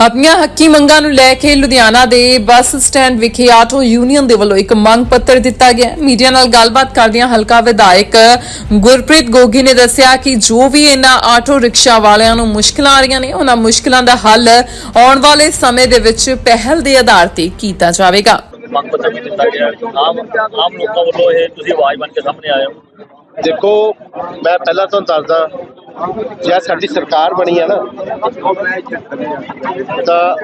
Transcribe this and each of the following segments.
ਆਪਣੀਆਂ ਹੱਕੀ ਮੰਗਾਂ ਨੂੰ ਲੈ ਕੇ ਲੁਧਿਆਣਾ ਦੇ ਬੱਸ ਸਟੈਂਡ ਵਿਖੇ ਆਟੋ ਯੂਨੀਅਨ ਦੇ ਵੱਲੋਂ ਇੱਕ ਮੰਗ ਪੱਤਰ ਦਿੱਤਾ ਗਿਆ ਮੀਡੀਆ ਨਾਲ ਗੱਲਬਾਤ ਕਰਦਿਆਂ ਹਲਕਾ ਵਿਧਾਇਕ ਗੁਰਪ੍ਰੀਤ ਗੋਗੀ ਨੇ ਦੱਸਿਆ ਕਿ ਜੋ ਵੀ ਇਹਨਾਂ ਆਟੋ ਰਿਕਸ਼ਾ ਵਾਲਿਆਂ ਨੂੰ ਮੁਸ਼ਕਲਾਂ ਆ ਰਹੀਆਂ ਨੇ ਉਹਨਾਂ ਮੁਸ਼ਕਲਾਂ ਦਾ ਹੱਲ ਆਉਣ ਵਾਲੇ ਸਮੇਂ ਦੇ ਵਿੱਚ ਪਹਿਲ ਦੇ ਆਧਾਰ ਤੇ ਕੀਤਾ ਜਾਵੇਗਾ। ਮੰਗ ਪੱਤਰ ਵੀ ਦਿੱਤਾ ਗਿਆ। ਆਮ ਆਮ ਲੋਕਾਂ ਵੱਲੋਂ ਇਹ ਤੁਸੀਂ ਆਵਾਜ਼ ਬਣ ਕੇ ਸਾਹਮਣੇ ਆਏ ਹੋ। ਦੇਖੋ ਮੈਂ ਪਹਿਲਾਂ ਤੁਹਾਨੂੰ ਦੱਸਦਾ ਜੇ ਸਾਡੀ ਸਰਕਾਰ ਬਣੀ ਆ ਨਾ, ਤਾਂ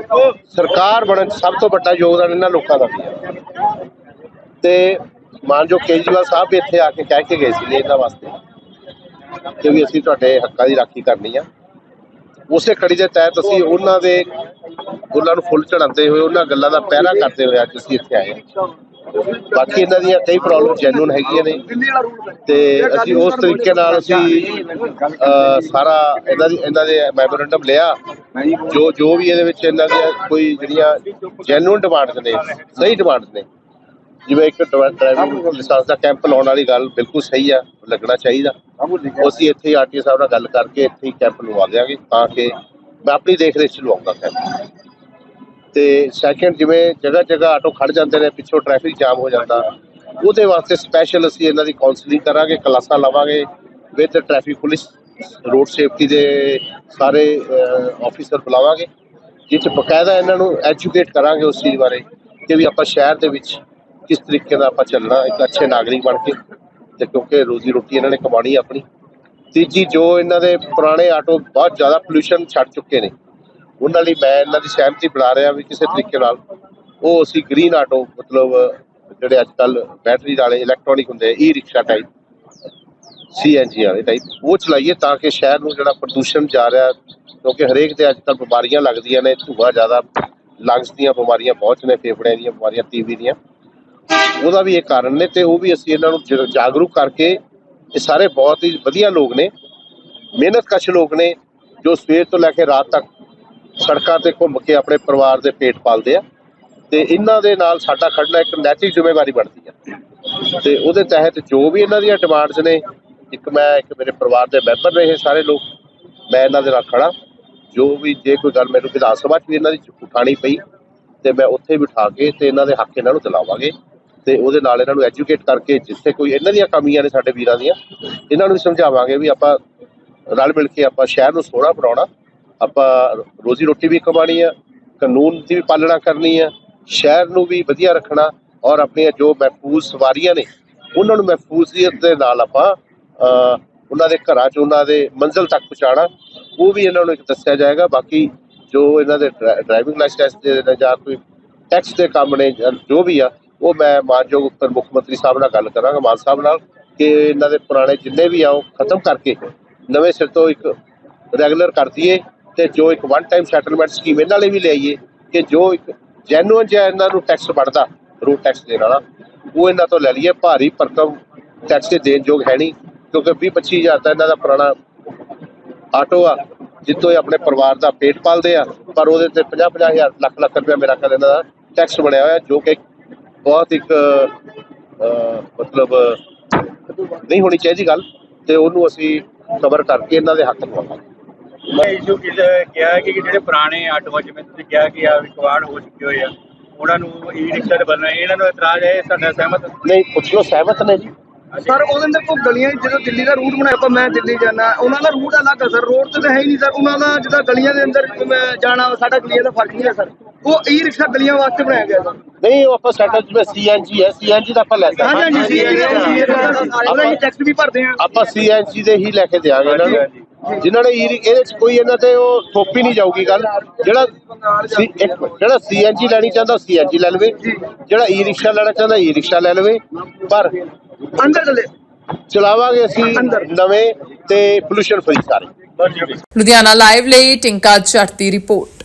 ਸਰਕਾਰ ਬਣਨ ਸਭ ਤੋਂ ਵੱਡਾ ਯੋਗਦਾਨ ਇਹਨਾਂ ਲੋਕਾਂ ਦਾ ਤੇ ਮਾਨਯੋਗ ਕੇਜਰੀਵਾਲ ਸਾਹਿਬ ਵੀ ਇੱਥੇ ਆ ਕੇ ਕਹਿ ਕੇ ਗਏ ਸੀ ਇਹਨਾਂ ਵਾਸਤੇ, ਕਿ ਵੀ ਅਸੀਂ ਤੁਹਾਡੇ ਹੱਕਾਂ ਦੀ ਰਾਖੀ ਕਰਨੀ ਆ। ਉਸੇ ਕੜੀ ਦੇ ਤਹਿਤ ਅਸੀਂ ਉਹਨਾਂ ਦੇ ਗੁੱਲਾਂ ਨੂੰ ਫੁੱਲ ਚੜਾਉਂਦੇ ਹੋਏ, ਉਹਨਾਂ ਗੱਲਾਂ ਦਾ ਪਹਿਰਾ ਕਰਦੇ ਹੋਏ ਅੱਜ ਅਸੀਂ ਇੱਥੇ ਆਏ ਹਾਂ ਬਾਕੀ ਇਹਨਾਂ ਦੀਆਂ ਕਈ ਪ੍ਰੋਬਲਮ ਜੈਨੂਨ ਹੈਗੀਆਂ ਨੇ ਤੇ ਅਸੀਂ ਉਸ ਤਰੀਕੇ ਨਾਲ ਅਸੀਂ ਸਾਰਾ ਇਹਨਾਂ ਦੀ ਇਹਨਾਂ ਦੇ ਮੈਮੋਰੈਂਡਮ ਲਿਆ। ਜੋ ਜੋ ਵੀ ਇਹਦੇ ਵਿੱਚ ਇਹਨਾਂ ਦੀਆਂ ਕੋਈ ਜਿਹੜੀਆਂ ਜੈਨੂਨ ਡਿਮਾਂਡਸ ਨੇ, ਸਹੀ ਡਿਮਾਂਡਸ ਨੇ। ਜਿਵੇਂ ਇੱਕ ਡਰਾਈਵਿੰਗ ਲਾਇਸੈਂਸ ਦਾ ਕੈਂਪ ਲਾਉਣ ਵਾਲੀ ਗੱਲ ਬਿਲਕੁਲ ਸਹੀ ਆ, ਲੱਗਣਾ ਚਾਹੀਦਾ। ਅਸੀਂ ਇੱਥੇ ਆਰਟੀ ਸਾਹਿਬ ਨਾਲ ਗੱਲ ਕਰਕੇ ਇੱਥੇ ਹੀ ਕੈਂਪ ਲਵਾ ਦਿਆਂਗੇ ਤਾਂ ਕਿ ਮੈਂ ਆਪਣੀ ਦੇਖ ਰੇਖ ਚ ਲਵਾਉਂਗਾ ਕੈਂਪ ਤੇ ਸੈਕੰਡ ਜਿਵੇਂ ਜਗ੍ਹਾ ਜਗ੍ਹਾ ਆਟੋ ਖੜ ਜਾਂਦੇ ਨੇ, ਪਿੱਛੋਂ ਟ੍ਰੈਫਿਕ ਜਾਮ ਹੋ ਜਾਂਦਾ। ਉਹਦੇ ਵਾਸਤੇ ਸਪੈਸ਼ਲ ਅਸੀਂ ਇਹਨਾਂ ਦੀ ਕਾਉਂਸਲਿੰਗ ਕਰਾਂਗੇ, ਕਲਾਸਾਂ ਲਵਾਂਗੇ with traffic police road safety ਦੇ ਸਾਰੇ ਆਫੀਸਰ ਬੁਲਾਵਾਂਗੇ। ਜਿਸ 'ਚ ਬਕਾਇਦਾ ਇਹਨਾਂ ਨੂੰ ਐਜੂਕੇਟ ਕਰਾਂਗੇ ਉਸ ਚੀਜ਼ ਬਾਰੇ ਕਿ ਵੀ ਆਪਾਂ ਸ਼ਹਿਰ ਦੇ ਵਿੱਚ ਕਿਸ ਤਰੀਕੇ ਦਾ ਆਪਾਂ ਚੱਲਣਾ, ਇੱਕ ਅੱਛੇ ਨਾਗਰਿਕ ਬਣ ਕੇ ਤੇ ਕਿਉਂਕਿ ਰੋਜ਼ੀ ਰੋਟੀ ਇਹਨਾਂ ਨੇ ਕਮਾਣੀ ਆਪਣੀ। ਤੀਜੀ, ਜੋ ਇਹਨਾਂ ਦੇ ਪੁਰਾਣੇ ਆਟੋ ਬਹੁਤ ਜ਼ਿਆਦਾ ਪੋਲੂਸ਼ਨ ਛੱਡ ਚੁੱਕੇ ਨੇ। ਉਹਨਾਂ ਲਈ ਮੈਂ ਇਹਨਾਂ ਦੀ ਸਹਿਮਤੀ ਬਣਾ ਰਿਹਾ ਵੀ ਕਿਸੇ ਤਰੀਕੇ ਨਾਲ ਉਹ ਅਸੀਂ ਗ੍ਰੀਨ ਆਟੋ ਮਤਲਬ ਜਿਹੜੇ ਅੱਜ ਕੱਲ ਬੈਟਰੀ ਵਾਲੇ ਇਲੈਕਟ੍ਰੋਨਿਕ ਹੁੰਦੇ ਈ ਰਿਕਸ਼ਾ ਟਾਈਪ ਸੀਐਨਜੀ ਵਾਲੇ ਟਾਈਪ ਉਹ ਚਲਾਈਏ ਤਾਂ ਕਿ ਸ਼ਹਿਰ ਨੂੰ ਜਿਹੜਾ ਪ੍ਰਦੂਸ਼ਣ ਜਾ ਰਿਹਾ ਕਿਉਂਕਿ ਹਰੇਕ ਦੇ ਅੱਜ ਕੱਲ ਬਿਮਾਰੀਆਂ ਲੱਗਦੀਆਂ ਨੇ, ਧੂਆ ਜ਼ਿਆਦਾ ਲੰਗਸ ਦੀਆਂ ਬਿਮਾਰੀਆਂ ਬਹੁਤ ਨੇ, ਫੇਫੜਿਆਂ ਦੀਆਂ ਬਿਮਾਰੀਆਂ ਟੀਵੀ ਦੀਆਂ। ਉਹਦਾ ਵੀ ਇਹ ਕਾਰਨ ਨੇ ਤੇ ਉਹ ਵੀ ਅਸੀਂ ਇਹਨਾਂ ਨੂੰ ਜਾਗਰੂਕ ਕਰਕੇ ਇਹ ਸਾਰੇ ਬਹੁਤ ਹੀ ਵਧੀਆ ਲੋਕ ਨੇ, ਮਿਹਨਤਕਸ਼ ਲੋਕ ਨੇ, ਜੋ ਸਵੇਰ ਤੋਂ ਲੈ ਕੇ ਰਾਤ ਤੱਕ ਸੜਕਾਂ ਤੇ ਘੁੰਮ ਕੇ ਆਪਣੇ ਪਰਿਵਾਰ ਦੇ ਪੇਟ ਪਾਲਦੇ ਆ ਤੇ ਇਹਨਾਂ ਦੇ ਨਾਲ ਸਾਡਾ ਖੜਨਾ ਇੱਕ ਨੈਤਿਕ ਜ਼ਿੰਮੇਵਾਰੀ ਬਣਦੀ ਆ। ਤੇ ਉਹਦੇ ਤਹਿਤ ਜੋ ਵੀ ਇਹਨਾਂ ਦੀਆਂ ਡਿਮਾਂਡਸ ਨੇ, ਇੱਕ ਮੈਂ, ਇੱਕ ਮੇਰੇ ਪਰਿਵਾਰ ਦੇ ਮੈਂਬਰ ਨੇ ਇਹ ਸਾਰੇ ਲੋਕ, ਮੈਂ ਇਹਨਾਂ ਦੇ ਨਾਲ ਖੜਾ ਜੋ ਵੀ, ਜੇ ਕੋਈ ਗੱਲ ਮੈਨੂੰ ਵਿਧਾਨ ਸਭਾ 'ਚ ਵੀ ਇਹਨਾਂ ਦੀ ਉਠਾਣੀ ਪਈ, ਤੇ ਮੈਂ ਉੱਥੇ ਵੀ ਉਠਾ ਕੇ ਤੇ ਇਹਨਾਂ ਦੇ ਹੱਕ ਇਹਨਾਂ ਨੂੰ ਦਿਲਾਵਾਂਗੇ। ਤੇ ਉਹਦੇ ਨਾਲ ਇਹਨਾਂ ਨੂੰ ਐਜੂਕੇਟ ਕਰਕੇ ਜਿੱਥੇ ਕੋਈ ਇਹਨਾਂ ਦੀਆਂ ਕਮੀਆਂ ਨੇ ਸਾਡੇ ਵੀਰਾਂ ਦੀਆਂ, ਇਹਨਾਂ ਨੂੰ ਵੀ ਸਮਝਾਵਾਂਗੇ ਵੀ ਆਪਾਂ ਰਲ ਮਿਲ ਕੇ ਆਪਾਂ ਸ਼ਹਿਰ ਨੂੰ ਸੋਹਣਾ ਬਣਾਉਣਾ। ਆਪਾਂ ਰੋਜ਼ੀ ਰੋਟੀ ਵੀ ਕਮਾਣੀ ਆ, ਕਾਨੂੰਨ ਦੀ ਵੀ ਪਾਲਣਾ ਕਰਨੀ ਆ, ਸ਼ਹਿਰ ਨੂੰ ਵੀ ਵਧੀਆ ਰੱਖਣਾ ਔਰ ਆਪਣੀਆਂ ਜੋ ਮਹਿਫੂਜ਼ ਸਵਾਰੀਆਂ ਨੇ, ਉਹਨਾਂ ਨੂੰ ਮਹਿਫੂਜ਼ੀਅਤ ਦੇ ਨਾਲ ਆਪਾਂ ਉਹਨਾਂ ਦੇ ਘਰਾਂ 'ਚ ਉਹਨਾਂ ਦੇ ਮੰਜ਼ਿਲ ਤੱਕ ਪਹੁੰਚਾਉਣਾ, ਉਹ ਵੀ ਇਹਨਾਂ ਨੂੰ ਇੱਕ ਦੱਸਿਆ ਜਾਏਗਾ, ਬਾਕੀ ਜੋ ਇਹਨਾਂ ਦੇ ਡਰਾਈਵਿੰਗ ਲਾਇਸੈਂਸ ਦੇ ਜਾਂ ਕੋਈ ਟੈਕਸ ਦੇ ਕੰਮ ਨੇ ਜਾਂ ਜੋ ਵੀ ਆ, ਉਹ ਮੈਂ ਮਾਨਯੋਗ ਉੱਤਰ ਮੁੱਖ ਮੰਤਰੀ ਸਾਹਿਬ ਨਾਲ ਗੱਲ ਕਰਾਂਗਾ, ਮਾਨ ਸਾਹਿਬ ਨਾਲ, ਕਿ ਇਹਨਾਂ ਦੇ ਪੁਰਾਣੇ ਜਿੰਨੇ ਵੀ ਆ ਉਹ ਖਤਮ ਕਰਕੇ ਨਵੇਂ ਸਿਰ ਤੋਂ ਇੱਕ ਰੈਗੂਲਰ ਕਰ ਦਈਏ ਤੇ ਜੋ ਇੱਕ ਵਨ ਟਾਈਮ ਸੈਟਲਮੈਂਟ ਸਕੀਮ ਇਹਨਾਂ ਲਈ ਵੀ ਲਿਆਈਏ ਕਿ ਜੋ ਇੱਕ ਜੈਨੂਅਨ ਜਿਹਾ ਇਹਨਾਂ ਨੂੰ ਟੈਕਸ ਵੱਢਦਾ ਰੂਟ ਟੈਕਸ ਦੇਣ ਵਾਲਾ, ਉਹ ਇਹਨਾਂ ਤੋਂ ਲੈ ਲਈਏ, ਭਾਰੀ ਭਰਕਮ ਟੈਕਸ ਦੇ ਦੇਣ ਯੋਗ ਹੈ ਨਹੀਂ, ਕਿਉਂਕਿ 20 25000 ਤਾਂ ਇਹਨਾਂ ਦਾ ਪੁਰਾਣਾ ਆਟੋ ਆ ਜਿੱਤੋਂ ਇਹ ਆਪਣੇ ਪਰਿਵਾਰ ਦਾ ਪੇਟ ਪਾਲਦੇ ਆ, ਪਰ ਉਹਦੇ ਤੇ 50 50000 ਲੱਖ ਲੱਖ ਰੁਪਏ ਮੇਰਾ ਖਿਆਲ ਇਹਨਾਂ ਦਾ ਟੈਕਸ ਬਣਿਆ ਹੋਇਆ, ਜੋ ਕਿ ਬਹੁਤ ਇੱਕ ਮਤਲਬ ਨਹੀਂ ਹੋਣੀ ਚਾਹੀਦੀ ਗੱਲ, ਤੇ ਉਹਨੂੰ ਅਸੀਂ ਕਵਰ ਕਰਕੇ ਇਹਨਾਂ ਦੇ ਹੱਕ ਪਾਵਾਂਗੇ। ਮੈਂ ਇਸ਼ੂ ਕਿਹਾ ਹੈ ਕਿ ਜਿਹੜੇ ਪੁਰਾਣੇ ਆਟੋ ਜਿਵੇਂ ਤੁਸੀਂ ਕਿਹਾ ਕਿ ਆ ਰਿਕਵਾਰਡ ਹੋ ਚੁੱਕੇ ਹੋਏ ਆ ਉਹਨਾਂ ਨੂੰ ਈ ਰਿਕਸ਼ਾ ਤੇ ਬਦਲਣਾ ਇਹਨਾਂ ਨੂੰ ਇਤਰਾਜ਼ ਹੈ ਸਾਡਾ ਸਹਿਮਤ ਨਹੀਂ ਪੁੱਛ ਲਓ ਸਹਿਮਤ ਨੇ ਜੀ। ਸਰ ਉਹਦੇ ਅੰਦਰ ਕੋਈ ਗਲੀਆਂ ਜਦੋਂ ਦਿੱਲੀ ਦਾ ਰੂਟ ਬਣਾਇਆ ਆਪਾਂ ਮੈਂ ਦਿੱਲੀ ਜਾਣਾ ਉਹਨਾਂ ਦਾ ਰੂਟ ਅਲੱਗ ਹੈ ਸਰ ਰੋਡ ਤੇ ਤਾਂ ਹੈ ਹੀ ਨਹੀਂ ਸਰ ਉਹਨਾਂ ਦਾ ਜਿੱਦਾਂ ਗਲੀਆਂ ਦੇ ਅੰਦਰ ਜਾਣਾ ਸਾਡਾ ਗਲੀਆਂ ਦਾ ਫ਼ਰਕ ਨਹੀਂ ਹੈ ਸਰ। ਉਹ ਈ ਰਿਕਸ਼ਾ ਗਲੀਆਂ ਵਾਸਤੇ ਬਣਾਇਆ ਗਿਆ ਸਰ ਨਹੀਂ ਉਹ ਆਪਾਂ ਸੈਟਲ ਜਿਵੇਂ ਸੀਐਨਜੀ ਹੈ ਸੀਐਨਜੀ ਦਾ ਆਪਾਂ ਲੈ ਸਕਦੇ ਹਾਂਜੀ ਹਾਂਜੀ ਸੀ ਉਹਦਾ ਹੀ ਟੈਕਸ ਵੀ ਭਰਦੇ ਆ। ਆਪਾਂ ਸੀਐਨਜੀ ਦੇ ਹੀ ਲੈ ਕੇ ਦਿਆਂਗੇ ਇਹਨਾਂ ਨੂੰ। ਜਿਨ੍ਹਾਂ ਨੇ ਈ- ਇਹਦੇ ਚ ਕੋਈ ਇਹਨਾਂ ਤੇ ਉਹ ਥੋਪੀ ਨਹੀਂ ਜਾਊਗੀ ਗੱਲ। ਜਿਹੜਾ ਸੀ- ਇੱਕ ਮਿੰਟ, ਜਿਹੜਾ ਸੀਐਨਜੀ ਲੈਣੀ ਚਾਹੁੰਦਾ ਸੀਐਨਜੀ ਲੈ ਲਵੇ। ਜਿਹੜਾ ਈ ਰਿਕਸ਼ਾ ਲੈਣਾ ਚਾਹੁੰਦਾ ਈ ਰਿਕਸ਼ਾ ਲੈ ਲਵੇ। ਪਰ ਅੰਦਰ ਚਲੇ। ਚਲਾਵਾਂਗੇ ਅਸੀਂ ਨਵੇਂ ਤੇ ਪੋਲੂਸ਼ਨ ਫਰੀ ਸਾਰੇ। ਲੁਧਿਆਣਾ ਲਾਈਵ ਲਈ ਟਿੰਕਾ ਜੱਟ ਦੀ ਰਿਪੋਰਟ।